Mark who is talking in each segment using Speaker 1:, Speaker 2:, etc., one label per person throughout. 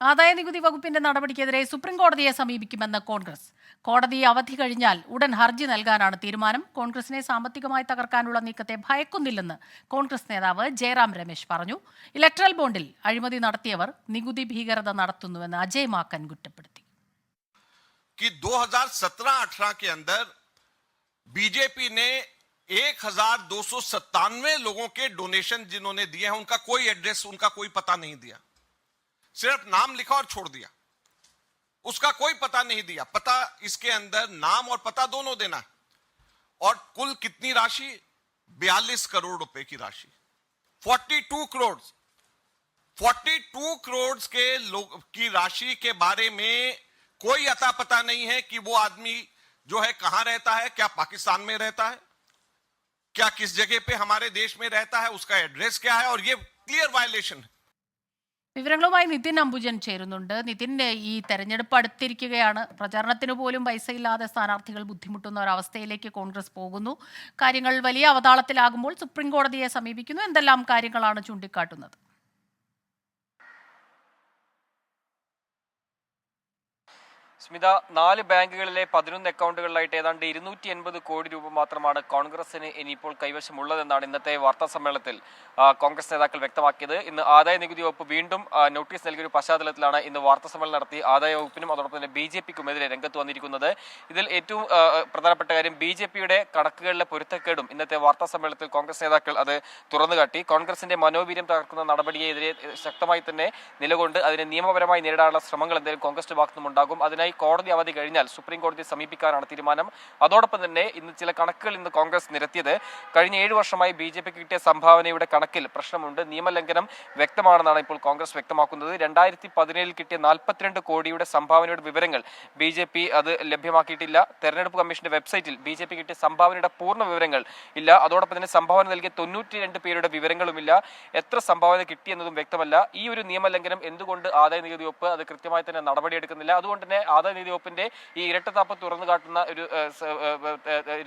Speaker 1: ആദായ നികുതി വകുപ്പിന്റെ നടപടിക്കെതിരെ സുപ്രീം കോടതിയെ സമീപിക്കുമെന്ന് കോൺഗ്രസ്. കോടതി അവധി കഴിഞ്ഞാൽ ഉടൻ ഹർജി നൽകാനാണ് തീരുമാനം. കോൺഗ്രസിനെ സാമ്പത്തികമായി തകർക്കാനുള്ള നീക്കത്തെ ഭയക്കുന്നില്ലെന്ന് കോൺഗ്രസ് നേതാവ് ജയറാം രമേശ് പറഞ്ഞു. ഇലക്ട്രൽ ബോണ്ടിൽ അഴിമതി നടത്തിയവർ നികുതി ഭീകരത നടത്തുന്നുവെന്ന് അജയ് മാക്കൻ കുറ്റപ്പെടുത്തി.
Speaker 2: कि 2017-18 के अंदर बीजेपी ने एक लोगों के डोनेशन जिन्होंने दिए हैं उनका कोई एड्रेस उनका कोई पता नहीं दिया। सिर्फ़ नाम लिखा और छोड़ दिया। उसका कोई पता नहीं दिया। पता इसके अंदर नाम और पता दोनों देना है। और कुल कितनी राशि? 42 करोड़ रुपए की राशि। 42 करोड़। 42 करोड़ के लोग, की राशि के बारे में कोई अता पता नहीं है कि वो आदमी जो है कहाँ रहता है, क्या पाकिस्तान में रहता है, क्या किस जगह पे हमारे देश में रहता है, उसका एड्रेस क्या है, और ये क्लियर वायलेशन है।
Speaker 1: വിവരങ്ങളുമായി നിതിൻ അംബുജൻ ചേരുന്നുണ്ട്. നിതിൻ ഈ തെരഞ്ഞെടുപ്പ് അടുത്തിരിക്കുകയാണ്. പ്രചാരണത്തിന് പോലും പൈസയില്ലാതെ സ്ഥാനാർത്ഥികൾ ബുദ്ധിമുട്ടുന്ന ഒരവസ്ഥയിലേക്ക് കോൺഗ്രസ് പോകുന്നു. കാര്യങ്ങൾ വലിയ അവതാളത്തിലാകുമ്പോൾ സുപ്രീം കോടതിയെ സമീപിക്കുന്നു. എന്തെല്ലാം കാര്യങ്ങളാണ് ചൂണ്ടിക്കാട്ടുന്നത്?
Speaker 3: സ്മിത നാല് ബാങ്കുകളിലെ പതിനൊന്ന് അക്കൗണ്ടുകളിലായിട്ട് ഏതാണ്ട് ഇരുന്നൂറ്റി എൺപത് കോടി രൂപ മാത്രമാണ് കോൺഗ്രസിന് ഇനിയിപ്പോൾ കൈവശമുള്ളതെന്നാണ് ഇന്നത്തെ വാർത്താ സമ്മേളനത്തിൽ കോൺഗ്രസ് നേതാക്കൾ വ്യക്തമാക്കിയത്. ഇന്ന് ആദായ നികുതി വകുപ്പ് വീണ്ടും നോട്ടീസ് നൽകിയ ഒരു പശ്ചാത്തലത്തിലാണ് ഇന്ന് വാർത്താ സമ്മേളനം നടത്തി ആദായ വകുപ്പിനും അതോടൊപ്പം തന്നെ ബി ജെ പിക്കുമെതിരെ രംഗത്ത് വന്നിരിക്കുന്നത്. ഇതിൽ ഏറ്റവും പ്രധാനപ്പെട്ട കാര്യം ബി ജെ പിയുടെ കണക്കുകളിലെ പൊരുത്തക്കേടും ഇന്നത്തെ വാർത്താ സമ്മേളനത്തിൽ കോൺഗ്രസ് നേതാക്കൾ അത് തുറന്നുകാട്ടി. കോൺഗ്രസിന്റെ മനോവീര്യം തകർക്കുന്ന നടപടിയെതിരെ ശക്തമായി തന്നെ നിലകൊണ്ട് അതിനെ നിയമപരമായി നേരിടാനുള്ള ശ്രമങ്ങൾ എന്തെങ്കിലും കോൺഗ്രസിന്റെ ഭാഗത്തുനിന്നുണ്ടാകും അതിനായി കോടതി അവധി കഴിഞ്ഞാൽ സുപ്രീം കോടതിയെ സമീപിക്കാനാണ് തീരുമാനം. അതോടൊപ്പം തന്നെ ഇന്ന് ചില കണക്കുകൾ ഇന്ന് കോൺഗ്രസ് നിരത്തിയത്. കഴിഞ്ഞ ഏഴ് വർഷമായി ബി ജെ പിക്ക് കിട്ടിയ സംഭാവനയുടെ കണക്കിൽ പ്രശ്നമുണ്ട്. നിയമലംഘനം വ്യക്തമാണെന്നാണ് ഇപ്പോൾ കോൺഗ്രസ് വ്യക്തമാക്കുന്നത്. രണ്ടായിരത്തി പതിനേഴിൽ കിട്ടിയ നാൽപ്പത്തിരണ്ട് കോടിയുടെ സംഭാവനയുടെ വിവരങ്ങൾ ബി ജെ പി അത് ലഭ്യമാക്കിയിട്ടില്ല. തെരഞ്ഞെടുപ്പ് കമ്മീഷന്റെ വെബ്സൈറ്റിൽ ബി ജെ പി കിട്ടിയ സംഭാവനയുടെ പൂർണ വിവരങ്ങൾ ഇല്ല. അതോടൊപ്പം തന്നെ സംഭാവന നൽകിയ തൊണ്ണൂറ്റി രണ്ട് പേരുടെ വിവരങ്ങളുമില്ല. എത്ര സംഭാവന കിട്ടിയെന്നതും വ്യക്തമല്ല. ഈ ഒരു നിയമലംഘനം എന്തുകൊണ്ട് ആദായ നികുതി വകുപ്പ് അത് കൃത്യമായി തന്നെ നടപടിയെടുക്കുന്നില്ല. അതുകൊണ്ട് തന്നെ ആദായ നികുതി വകുപ്പിന്റെ ഈ ഇരട്ടത്താപ്പ് തുറന്നു കാട്ടുന്ന ഒരു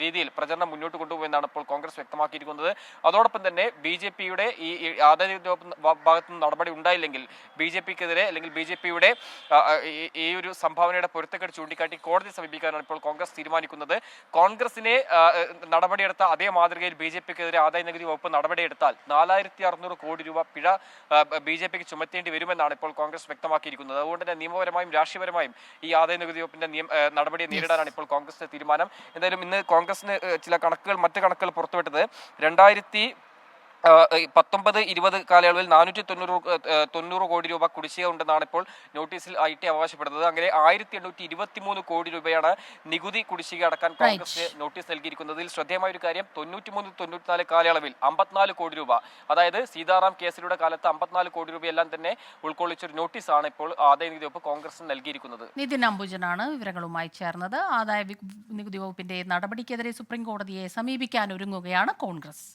Speaker 3: രീതിയിൽ പ്രചരണം മുന്നോട്ട് കൊണ്ടുപോകുമെന്നാണ് ഇപ്പോൾ കോൺഗ്രസ് വ്യക്തമാക്കിയിരിക്കുന്നത്. അതോടൊപ്പം തന്നെ ബി ജെ പിയുടെ ഈ ആദായനികുതി ആദായ വകുപ്പ് ഭാഗത്തു നിന്ന് നടപടി ഉണ്ടായില്ലെങ്കിൽ ബി ജെ പിക്കെതിരെ അല്ലെങ്കിൽ ബി ജെ പിയുടെ ഈ ഒരു സംഭാവനയുടെ പൊരുത്തക്കെട്ട് ചൂണ്ടിക്കാട്ടി കോടതി സമീപിക്കാനാണ് ഇപ്പോൾ കോൺഗ്രസ് തീരുമാനിക്കുന്നത്. കോൺഗ്രസിനെ നടപടിയെടുത്ത അതേ മാതൃകയിൽ ബി ജെ പിക്കെതിരെ ആദായ നികുതി വകുപ്പ് നടപടിയെടുത്താൽ നാലായിരത്തി അറുന്നൂറ് കോടി രൂപ പിഴ ബി ജെ പിക്ക് ചുമത്തേണ്ടി വരുമെന്നാണ് ഇപ്പോൾ കോൺഗ്രസ് വ്യക്തമാക്കിയിരിക്കുന്നത്. അതുകൊണ്ട് തന്നെ നിയമപരമായും രാഷ്ട്രീയപരമായും ഈ ആദായ നികുതി വകുപ്പിന്റെ നടപടിയെ നേരിടാനാണ് ഇപ്പോൾ കോൺഗ്രസിന്റെ തീരുമാനം. എന്തായാലും ഇന്ന് കോൺഗ്രസിന് ചില കണക്കുകൾ മറ്റു കണക്കുകൾ പുറത്തുവിട്ടത് രണ്ടായിരത്തി പത്തൊമ്പത് ഇരുപത് കാലയളവിൽ നാനൂറ്റി തൊണ്ണൂറ് തൊണ്ണൂറ് കോടി രൂപ കുടിശ്ശിക ഉണ്ടെന്നാണ് ഇപ്പോൾ നോട്ടീസിൽ ഐ ടി അവകാശപ്പെടുന്നത്. അങ്ങനെ ആയിരത്തി എണ്ണൂറ്റി ഇരുപത്തി മൂന്ന് കോടി രൂപയാണ് നികുതി കുടിശ്ശിക അടക്കാൻ കോൺഗ്രസ് നോട്ടീസ് നൽകിയിരിക്കുന്നത്. ഇതിൽ ശ്രദ്ധേയമായ ഒരു കാര്യം തൊണ്ണൂറ്റിമൂന്ന് തൊണ്ണൂറ്റിനാല് കാലയളവിൽ അമ്പത്തിനാല് കോടി രൂപ അതായത് സീതാറാം കേസിലൂടെ കാലത്ത് അമ്പത്തിനാല് കോടി രൂപയെല്ലാം തന്നെ ഉൾക്കൊള്ളിച്ചൊരു നോട്ടീസാണ് ഇപ്പോൾ ആദായ നികുതി വകുപ്പ് കോൺഗ്രസിന് നൽകിയിരിക്കുന്നത്.
Speaker 1: നിതിൻ അംബുജനാണ് വിവരങ്ങളുമായി ചേർന്നത്. ആദായ നികുതി വകുപ്പിന്റെ നടപടിക്കെതിരെ സുപ്രീം കോടതിയെ സമീപിക്കാൻ ഒരുങ്ങുകയാണ് കോൺഗ്രസ്.